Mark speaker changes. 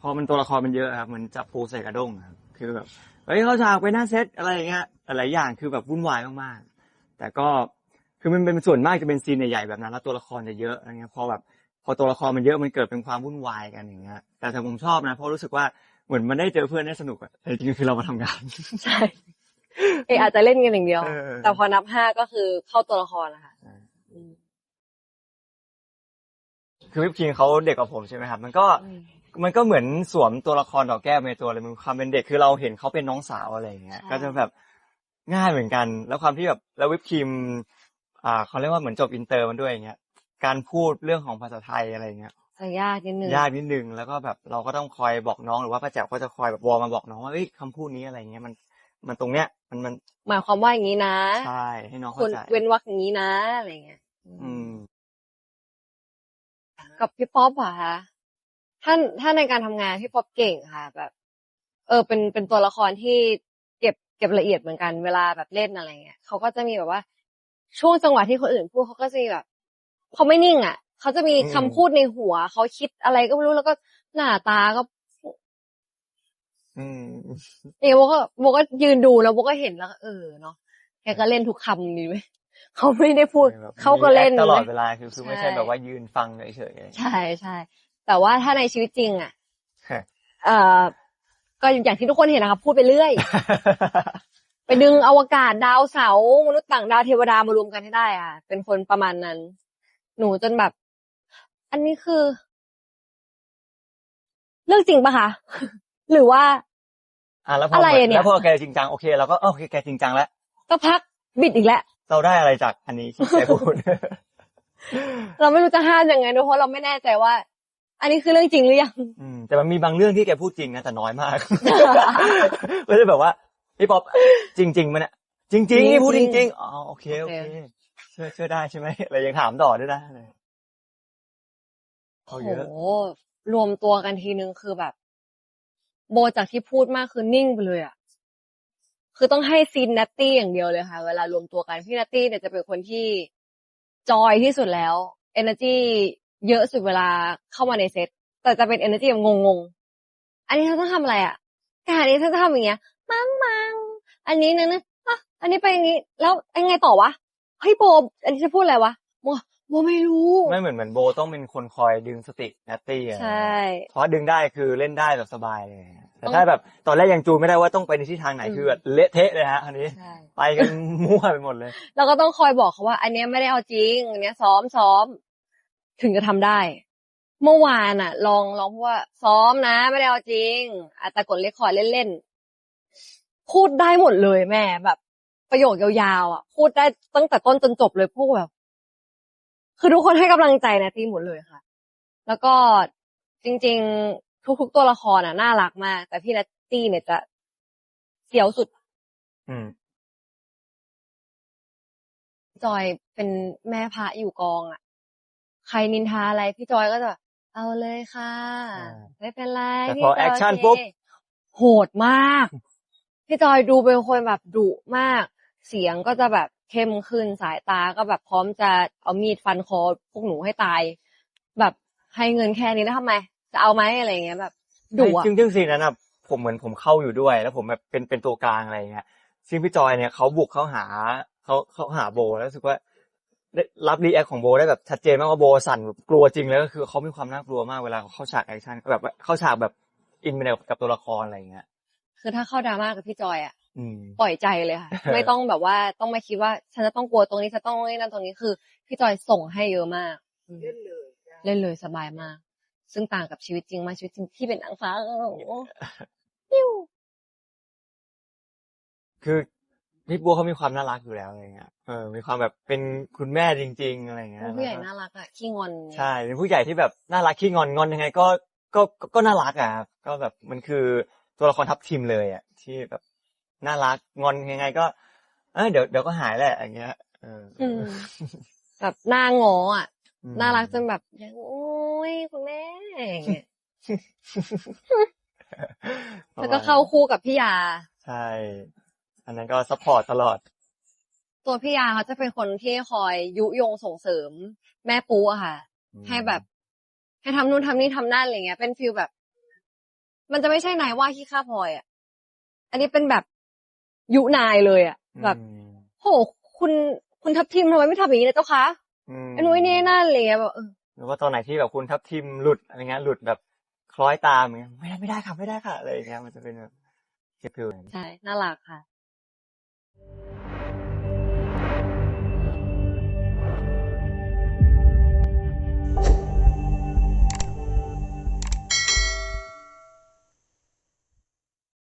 Speaker 1: พอมันตัวละครมันเยอะครับเหมันจับปูใส่กระด้งครับคือแบบเฮ้ยเขาฉากไปหน้าเซตอะไรอย่างเงี้ยหลายอย่างคือแบบวุ่นวายมากๆแต่ก็คือมันเป็นส่วนมากจะเป็นซีนใหญ่ๆแบบนั้นแล้วตัวละครจะเยอะอะไรเงี้ยพอแบบพอตัวละครมันเยอะมันเกิดเป็นความวุ่นวายกันอย่างเงี้ยแต่แต่ผมชอบนะเพราะรู้สึกว่าเหมือนมันได้เจอเพื่อนได้สนุกอะแต่จริงๆคือเรามาทำงาน
Speaker 2: ใช่เอออาจจะเล่นกันอย่างเดียว
Speaker 1: เออ
Speaker 2: แต่พอนับห้าก็คือเข้าตัวละครนะคะ
Speaker 1: ใช่
Speaker 2: อืม
Speaker 1: คือวิปคิงเขาเด็กกว่าผมใช่ไหมครับ มันก็ มันก็เหมือนสวมตัวละครดอกแก้วในตัวเลยมันความเป็นเด็กคือเราเห็นเขาเป็นน้องสาวอะไรอย่างเงี้ย
Speaker 2: ใช่
Speaker 1: ก็จะแบบง่ายเหมือนกัน แล้วความที่แบบแล้ววิปครีม อ่าเขาเรียกว่าเหมือนจบอินเตอร์มันด้วยอย่างเงี้ย การพูดเรื่องของภาษาไทยอะไรอย่างเงี้ย
Speaker 2: จะยากนิดนึง
Speaker 1: ยากนิดนึงแล้วก็แบบเราก็ต้องคอยบอกน้องหรือว่าป้าแจ๋วก็จะคอยแบบวอลมาบอกน้องว่าเอ้ยคำพูดนี้อะไรเงี้ยมัน มันตรงเนี้ย มันมัน
Speaker 2: หมายความว่าอย่างนี้นะ
Speaker 1: ใช่ให้น้อง
Speaker 2: คุ
Speaker 1: เข้า
Speaker 2: ณ
Speaker 1: ใจ
Speaker 2: เว้นวรรคอย่างนี้นะอะไรเงี้ย
Speaker 1: อืม
Speaker 2: กับพี่ป๊อปอะคะ ท่านถ้าในการทำงานพี่ป๊อปเก่งค่ะ แบบ เออ เป็นเป็นตัวละครที่เก็บเก็บละเอียดเหมือนกันเวลาแบบเล่นอะไรเงี้ยเขาก็จะมีแบบว่า ช่วงจังหวะที่คนอื่นพูดเขาก็จะมีแบบเขาไม่นิ่งอะเขาจะมี
Speaker 1: อืม
Speaker 2: คำพูดในหัวเขาคิดอะไรก็ไม่รู้แล้วก็หน้าตาก็
Speaker 1: อืม
Speaker 2: เออโบก็โบก็ยืนดูแล้วโบก็เห็นแล้วก็เออเนาะแกก็เล่นทุกคำดีไหมเขาไม่ได้พูด
Speaker 1: แบบ
Speaker 2: เขาก็เล่น
Speaker 1: ตลอด
Speaker 2: ว้ย
Speaker 1: เวลาคือคือไม่
Speaker 2: ใช่
Speaker 1: ใช่แบบว่ายืนฟังเฉยๆ
Speaker 2: ใช่ใช่ แต่ว่าถ้าในชีวิตจริง อะ
Speaker 1: ฮะ
Speaker 2: เอ่อก็อย่างที่ทุกคนเห็นนะครับพูดไปเรื่อย ไปดึงอวกาศดาวเสาร์มนุษย์ต่างดาวเทวดามารวมกันให้ได้ อะ เป็นคนประมาณนั้น หนูจนแบบ อันนี้คือ เรื่องจริงปะคะหรือว่า
Speaker 1: อะแล้วพอ
Speaker 2: อะไรเนี่ย
Speaker 1: แล้วพอแกจริงจังโอเคเราก็เออโอเคแกจริงจังแล้ว
Speaker 2: ก็พักบิดอีกแล้ว
Speaker 1: เราได้อะไรจากอันนี้ที่แกพูด
Speaker 2: เราไม่รู้จะห้ามยังไงด้วยเพราะเราไม่แน่ใจว่า อันนี้คือเรื่องจริงหรือยัง
Speaker 1: อืมแต่มันมีบางเรื่องที่แกพูดจริงนะแต่น้อยมากไม่ได้แบบว่าพี่ป๊อปจริง ๆมันอะจริงๆนี่พูดจริง ๆอ๋อโอเคโอเค
Speaker 2: โอเค
Speaker 1: เชื่อเชื่อได้ใช่ไหมอะไรยังถามต่อด้วยนะอะไรเขา
Speaker 2: โอ้
Speaker 1: เยอะ
Speaker 2: โหรวมตัวกันทีนึงคือแบบ โบจากที่พูดมากคือนิ่งไปเลยอะคือต้องให้ซีนนัตตี้อย่างเดียวเลยค่ะ เวลารวมตัวกันพี่นัตตี้เนี่ยจะเป็นคนที่จอยที่สุดแล้ว energy เยอะสุดเวลาเข้ามาในเซตแต่จะเป็น energy แบบงงๆ อันนี้เขาต้องทำอะไรอะการนี้ถ้าจะทำอย่างเงี้ย มังมังอันนี้นะนะอะอันนี้ไปอย่างนี้ แล้วยังไงต่อวะ เฮ้ยโบ อันนี้จะพูดอะไรวะโบโบไม่รู้
Speaker 1: ไม่เหมือนเหมือนโบต้องเป็นคนคอยดึงสตินัตตี้อะ
Speaker 2: ใช่
Speaker 1: เพราะดึงได้คือเล่นได้แบบสบายเลย แต่
Speaker 2: ต้อง
Speaker 1: ถ้าแบบตอนแรกยังจูนไม่ได้ว่าต้องไปในทิศทางไหน
Speaker 2: อืม
Speaker 1: คือแบบเละเทะเลยฮะอันนี้
Speaker 2: ใช่
Speaker 1: ไปกันมั่วไปหมดเลย
Speaker 2: เราก็ต้องคอยบอกเขาว่า อันเนี้ยไม่ได้เอาจริงอันเนี้ยซ้อมซ้อม ถึงจะทำได้ เมื่อวานอะลองลองพูดว่า ซ้อมนะ ไม่ได้เอาจริงอาจจะกดเลคคอร์ดเล่นๆพูดได้หมดเลยแม่แบบ ประโยคยาวๆอะ พูดได้ตั้งแต่ต้นจนจบเลยพูดแบบ คือทุกคนให้กำลังใจนะทีหมดเลยค่ะ แล้วก็จริง ๆ ทุก ๆ ตัวละครอะน่ารักมาก แต่พี่นัตตี้เนี่ยจะเสียวสุด
Speaker 1: อืม
Speaker 2: จอยเป็นแม่พระอยู่กองอะ ใครนินทาอะไรพี่จอยก็จะแบบเอาเลยค่ะ
Speaker 1: อ่า
Speaker 2: ไม่เป็นไร
Speaker 1: แต่
Speaker 2: พี่
Speaker 1: พอ
Speaker 2: จย
Speaker 1: แอคชั่น
Speaker 2: โเค
Speaker 1: ปุ๊บ
Speaker 2: โหดมาก พี่จอยดูเป็นคนแบบดุมาก เสียงก็จะแบบเข้มขึ้นสายตาก็แบบพร้อมจะเอามีดฟันคอพวกหนูให้ตาย แบบให้เงินแค่นี้แล้วทำไม จะเอาไหมอะไรอย่างเงี้ยแบบดุอะ
Speaker 1: ซึ่งซึ่งซีนนั้นอะผมเหมือนผมเข้าอยู่ด้วย แล้วผมแบบเป็นเป็นตัวกลางอะไรอย่างเงี้ยซึ่งพี่จอยเนี่ยเขาบุกเข้าหาเขาเขาหาโบแล้วรู้สึกว่าได้ รับรีแอคของโบได้แบบชัดเจนมากว่าโบสั่นแบบกลัวจริงแล้วก็คือเขามีความน่ากลัวมากเวลาเขาเข้าฉากแอคชั่นแบบว่าเข้าฉากแบบอินไปกับตัวละครอะไรอย่างเงี้ย
Speaker 2: คือถ้าเข้าดราม่ากับพี่จอยอะ
Speaker 1: อืม
Speaker 2: ปล่อยใจเลยค่ะ ไม่ต้องแบบว่าต้องมาคิดว่าฉันจะต้องกลัวตรงนี้ฉันต้องนี่นั่นตรงนี้คือ พี่จอยส่งให้เยอะมากอืม
Speaker 3: เล่นเลย
Speaker 2: เล่นเลยสบายมาก ซึ่งต่างกับชีวิตจริงมากชีวิตจริงที่เป็นนางฟ้าโอ้โหปิ้ว
Speaker 1: คือ พี่บัวเขามีความน่ารักอยู่แล้วอะไรเงี้ย เออ มีความแบบเป็นคุณแม่จริง ๆ อะไรเงี้ย
Speaker 2: เป็นผู้ใหญ่น่ารักอะขี้งอน
Speaker 1: ใช่ เป็นผู้ใหญ่ที่แบบน่ารักขี้งอนงอนยังไงก็ ก็ก็ก็น่ารักอะครับก็แบบมันคือตัวละครทัพทีมเลยอะที่แบบน่ารักงอนยังไงก็ เออเดี๋ยวเดี๋ยวก็หายแหละอย่างเงี้ย เออ
Speaker 2: อืมแบบหน้างออะ
Speaker 1: อืม
Speaker 2: น่ารักจนแบบยังโอ้ยคุณแม่อย่างเงี้ยแล้วก็เข้าคู่กับพี่ยา
Speaker 1: ใช่ อันนั้นก็ซัพพอร์ตตลอด
Speaker 2: ตัวพี่ยาเขาจะเป็นคนที่คอยยุยงส่งเสริม แม่ปูอะค่ะ ให้แบบ ให้ทำนู่นทำนี่ทำนั่นอะไรเงี้ย เป็นฟิลแบบ มันจะไม่ใช่นายว่าที่ฆ่าพลอยอะอันนี้เป็นแบบยุนายเลยอะแบบ
Speaker 1: อืม
Speaker 2: โหคุณคุณทับทิมทำไมไม่ทำอย่างนี้เลยเจ้าคะ
Speaker 1: อืม
Speaker 2: ไอ้นุ้ยนี่นั่นอะไรเงี้ยแบบเออ
Speaker 1: หรือว่าตอนไหนที่แบบคุณทับทิมหลุดอะไรเงี้ยหลุดแบบคล้อยตามอย่างเงี้ยไม่ได้ไม่ได้ค่ะไม่ได้ค่ะอะไรอย่างเงี้ยมันจะเป็นแบบเจ็บผิว
Speaker 2: ใช่น่ารักค่ะ